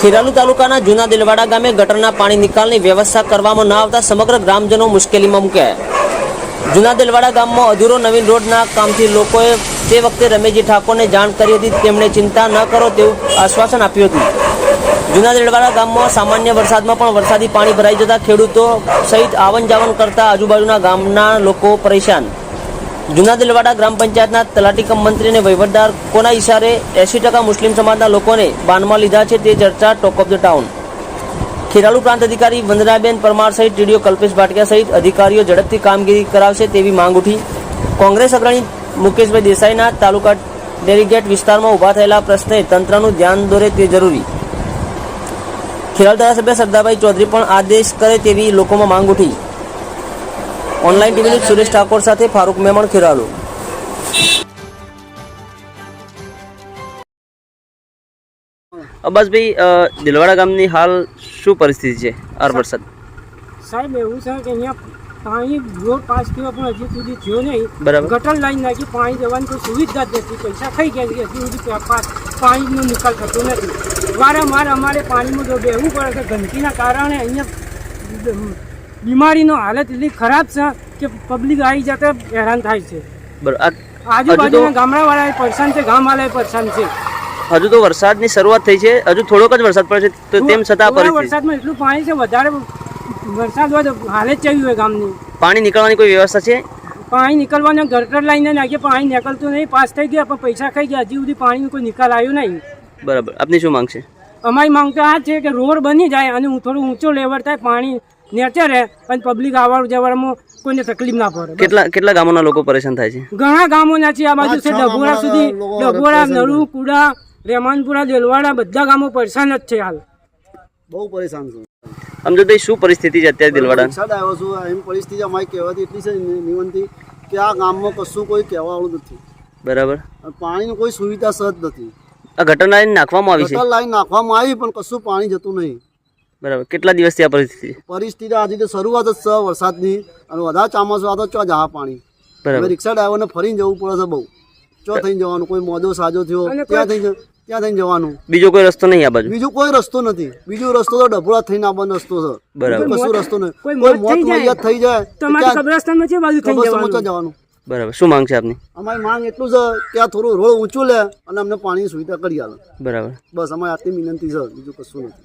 ખેરાલુ તાલુકાના જૂના દિલવાડા ગામે ગટરના પાણી નિકાલની વ્યવસ્થા કરવામાં ન આવતા સમગ્ર ગ્રામજનો મુશ્કેલીમાં મૂક્યા. જૂના દિલવાડા ગામમાં અધૂરો નવીન રોડના કામથી લોકોએ તે વખતે રમેશજી ઠાકોરને જાણ કરી હતી, તેમણે ચિંતા ન કરો તેવું આશ્વાસન આપ્યું હતું. જૂના દિલવાડા ગામમાં સામાન્ય વરસાદમાં પણ વરસાદી પાણી ભરાઈ જતા ખેડૂતો સહિત આવન જાવન કરતા આજુબાજુના ગામના લોકો પરેશાન. જૂના દિલવાડા ગ્રામ પંચાયતના તલાટી કમ મંત્રીને વહીવટદાર કોના ઇશારે એસી ટકા મુસ્લિમ સમાજના લોકોને બાનમાં લીધા છે તે ચર્ચા talk of the town. Kheralu પ્રાંત અધિકારી વંદનાબેન પરમાર સહિત ટીડીઓ કલ્પેશ ભાટિયા સહિત અધિકારીઓ ઝડપથી કામગીરી કરાવશે તેવી માંગ ઉઠી. કોંગ્રેસ અગ્રણી મુકેશભાઈ દેસાઈના તાલુકા ડેરીગેટ વિસ્તારમાં ઊભા થયેલા પ્રશ્ને તંત્રનું ધ્યાન દોરે તે જરૂરી. ખેરાલુ ધારાસભ્ય સરદારભાઈ ચૌધરી પણ આદેશ કરે તેવી લોકોમાં માંગ ઉઠી. ઓનલાઈન ટીવી સુરેશ ઠાકોર સાથે ફારૂક મેમણ ખેરાલુ. અબ્બાસભાઈ દિલવાડા ગામની હાલ શું પરિસ્થિતિ છે? આર વરસાદ. સાહેબ એવું છે કે અહીંયા પાણી રોડ પાસ થયો પણ હજી સુધી થયો નહીં. બરાબર. ગટર લાઈન નાખી પાણી જવાની કોઈ સુવિધા જ નથી. પૈસા ખાઈ ગયા છે હજી સુધી પાણીનો નિકાલ થતો નથી. વારંવાર અમારે પાણીમાં જો બેહવું પડે છે ગંદકીના કારણે અહીંયા બીમારીનો હાલત એટલી ખરાબ છે કે પબ્લિક આવી જતા હેરાન થાય છે. આજુબાજુના ગામડાવાળા પરેશાન છે ગામવાળા પરેશાન છે. હજુ તો વરસાદની શરૂઆત થઈ છે. હજુ થોડોક જ વરસાદ પડે છે. તો તેમ છતાં વરસાદમાં એટલું પાણી છે વધારે વરસાદ હોય તો હાલત ચવી હોય ગામની. પાણી નીકળવાની કોઈ વ્યવસ્થા છે? પાણી નીકળવાના ગટર લાઈને નાખીએ પાણી નીકળતું નહીં પાસ થઈ ગયા પણ પૈસા ખાઈ ગયા હજી સુધી પાણીનો કોઈ નિકાલ આવ્યો નહીં. બરાબર. આપની શું માંગ છે? અમારી માંગ તો આ છે કે રોડ બની જાય અને હું થોડું ઊંચો લેવલ થાય પાણી નેચે રહે પણ પબ્લિક આવવાનું જવામાં કોઈને તકલીફ ના પડે કેટલા કેટલા ગામોના લોકો પરેશાન થાય છે? ઘણા ગામોના છે આ બાજુ છે ડભોરા સુધી ડભોરા નરુ કુડા રેમાનપુરા દેલવાડા બધા ગામો પરેશાન જ છે હાલ. બહુ પરેશાન છું. અમજદભાઈ શું પરિસ્થિતિ છે અત્યારે દિલવાડા? વરસાદ આવ્યો છું એમ પરિસ્થિતિ અમારી કહેવાતી એટલી છે નિ- નિવંતી કે આ ગામમાં કશું કોઈ કહેવાવાળું નથી. બરાબર. પાણીની કોઈ સુવિધા સહજ નથી. આ ઘટના લાઈન નાખવામાં આવી છે? ગટર લાઈન નાખવામાં આવી પણ કશું પાણી જતું નહીં. બરાબર. કેટલા દિવસથી આ પરિસ્થિતિ? છે? પરિસ્થિતિ આજે તો શરૂઆત જ છે વરસાદની અને વધારે ચોમાસું આ તો ચો જા પાણી. હવે બરાબર રિક્ષા ડ્રાઈવરને ફરીને જવું પડે છે બહુ. ચો થઈને જવાનું? કોઈ મોજો સાજો થયો? ત્યાં થઈને ત્યાં થઈને જવાનું. બીજો કોઈ રસ્તો નહીં આ બાજુ? બીજો કોઈ રસ્તો નથી. બીજો રસ્તો તો ડભોળા થઈને આવવાનો રસ્તો છે. બરાબર. બીજો કશું રસ્તો નથી કોઈ કોઈ મોત મોત થઈ જાય. મૈયત થઈ જાય. તો તમારે ક્યાં- કબ્રસ્તાનમાં છે બાજુ થઈ કબ્રસ્તાનમાં જવાનું? બરાબર. શું માંગ છે આપની? અમારી માંગ એટલું છે કે આ થોડું રોડ ઊંચું લે અને અમને પાણીની સુવિધા કરી આલે. બરાબર. બસ અમારી આટલી વિનંતી છે બીજું કશું નથી.